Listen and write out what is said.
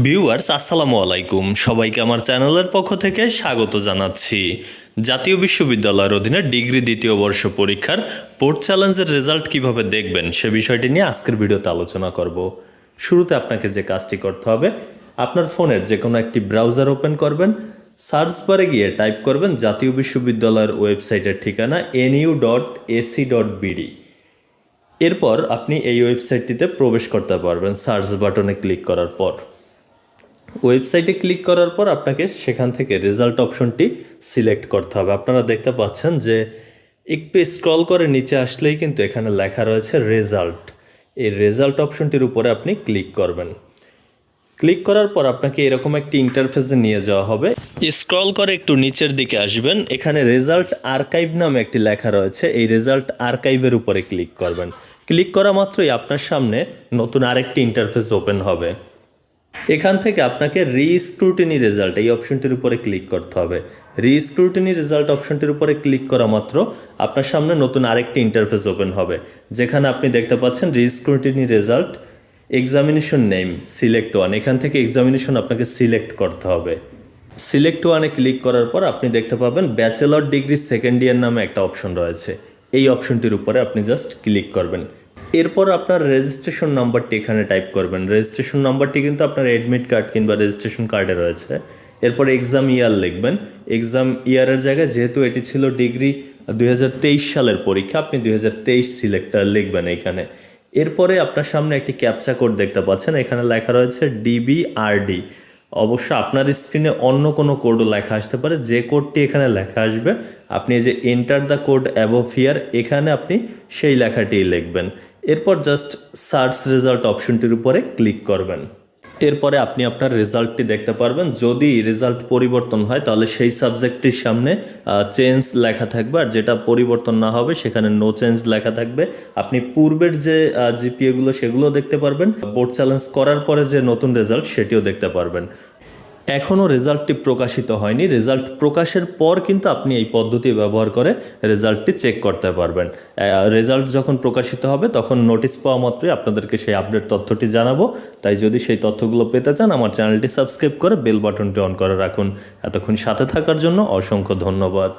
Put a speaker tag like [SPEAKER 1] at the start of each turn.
[SPEAKER 1] Viewers আসসালামু আলাইকুম। সবাইকে আমার চ্যানেলের পক্ষ থেকে স্বাগত জানাচ্ছি। জাতীয় বিশ্ববিদ্যালয়ের অধীনে ডিগ্রি দ্বিতীয় বর্ষ পরীক্ষার পোর্ট চ্যালেঞ্জের রেজাল্ট কীভাবে দেখবেন সে বিষয়টি নিয়ে আজকের ভিডিওতে আলোচনা করব। শুরুতে আপনাকে যে কাজটি করতে হবে, আপনার ফোনের যে কোনো একটি ব্রাউজার ওপেন করবেন সার্চ বারে গিয়ে টাইপ করবেন জাতীয় বিশ্ববিদ্যালয়ের ওয়েবসাইটের ঠিকানা N U dot A C dot B D এরপর আপনি এই ওয়েবসাইটটিতে প্রবেশ করতে পারবেন সার্চ বাটনে ক্লিক করার পর। ওয়েবসাইটে ক্লিক করার পর আপনাকে সেখান থেকে রেজাল্ট অপশনটি সিলেক্ট করতে হবে। আপনারা দেখতে পাচ্ছেন যে একটু স্ক্রল করে নিচে আসলেই কিন্তু এখানে লেখা রয়েছে রেজাল্ট। এই রেজাল্ট অপশনটির উপরে আপনি ক্লিক করবেন। ক্লিক করার পর আপনাকে এরকম একটি ইন্টারফেসে নিয়ে যাওয়া হবে। স্ক্রল করে একটু নিচের দিকে আসবেন। এখানে রেজাল্ট আর্কাইভ নামে একটি লেখা রয়েছে। এই রেজাল্ট আর্কাইভের উপরে ক্লিক করবেন। ক্লিক করা মাত্রই আপনার সামনে নতুন আরেকটি ইন্টারফেস ওপেন হবে। এখান থেকে আপনাকে রিস্ক্রুটিনি রেজাল্ট এই অপশনটির উপরে ক্লিক করতে হবে। রিস্ক্রুটিনি রেজাল্ট অপশনটির উপরে ক্লিক করা মাত্র আপনার সামনে নতুন আরেকটি ইন্টারফেস ওপেন হবে। যেখানে আপনি দেখতে পাচ্ছেন rescrutiny result examination name select one এখান থেকে এক্সামিনেশন আপনাকে সিলেক্ট করতে হবে। সিলেক্ট ওয়ানে ক্লিক করার পর আপনি দেখতে পাবেন ব্যাচেলর ডিগ্রি সেকেন্ড ইয়ার নামে একটা অপশন রয়েছে। এই অপশনটির উপরে আপনি জাস্ট ক্লিক করবেন। এরপর আপনার রেজিস্ট্রেশন নাম্বারটি এখানে টাইপ করবেন। রেজিস্ট্রেশন নাম্বারটি কিন্তু আপনার অ্যাডমিট কার্ড কিংবা রেজিস্ট্রেশন কার্ডে রয়েছে। এরপর এক্সাম ইয়ার লিখবেন। এক্সাম ইয়ারের জায়গায় যেহেতু এটি ছিল ডিগ্রি দুই হাজার তেইশ সালের পরীক্ষা, আপনি দুই সিলেক্ট লিখবেন এখানে। এরপরে আপনার সামনে একটি ক্যাপচা কোড দেখতে পাচ্ছেন। এখানে লেখা রয়েছে ডিবিআরডি অবশ্য আপনার স্ক্রিনে অন্য কোনো কোডও লেখা আসতে পারে। যে কোডটি এখানে লেখা আসবে, আপনি যে এন্টার দ্য কোড অ্যাবভ এখানে আপনি সেই লেখাটি লিখবেন। এরপর জাস্ট সার্চ রেজাল্ট অপশনটির উপরে ক্লিক করবেন। এরপরে আপনি আপনার রেজাল্টটি দেখতে পারবেন। যদি রেজাল্ট পরিবর্তন হয়, তাহলে সেই সাবজেক্টটির সামনে চেঞ্জ লেখা থাকবে। আর যেটা পরিবর্তন না হবে, সেখানে নো চেঞ্জ লেখা থাকবে। আপনি পূর্বের যে জিপিএগুলো সেগুলো দেখতে পারবেন। বোর্ড চ্যালেঞ্জ করার পরে যে নতুন রেজাল্ট সেটিও দেখতে পারবেন। এখনও রেজাল্টটি প্রকাশিত হয়নি। রেজাল্ট প্রকাশের পর কিন্তু আপনি এই পদ্ধতি ব্যবহার করে রেজাল্টটি চেক করতে পারবেন। রেজাল্ট যখন প্রকাশিত হবে তখন নোটিশ পাওয়া মাত্রই আপনাদেরকে সেই আপডেট তথ্যটি জানাব। তাই যদি সেই তথ্যগুলো পেতে চান, আমার চ্যানেলটি সাবস্ক্রাইব করে বেল বাটনটি অন করে রাখুন। এতক্ষণ সাথে থাকার জন্য অসংখ্য ধন্যবাদ।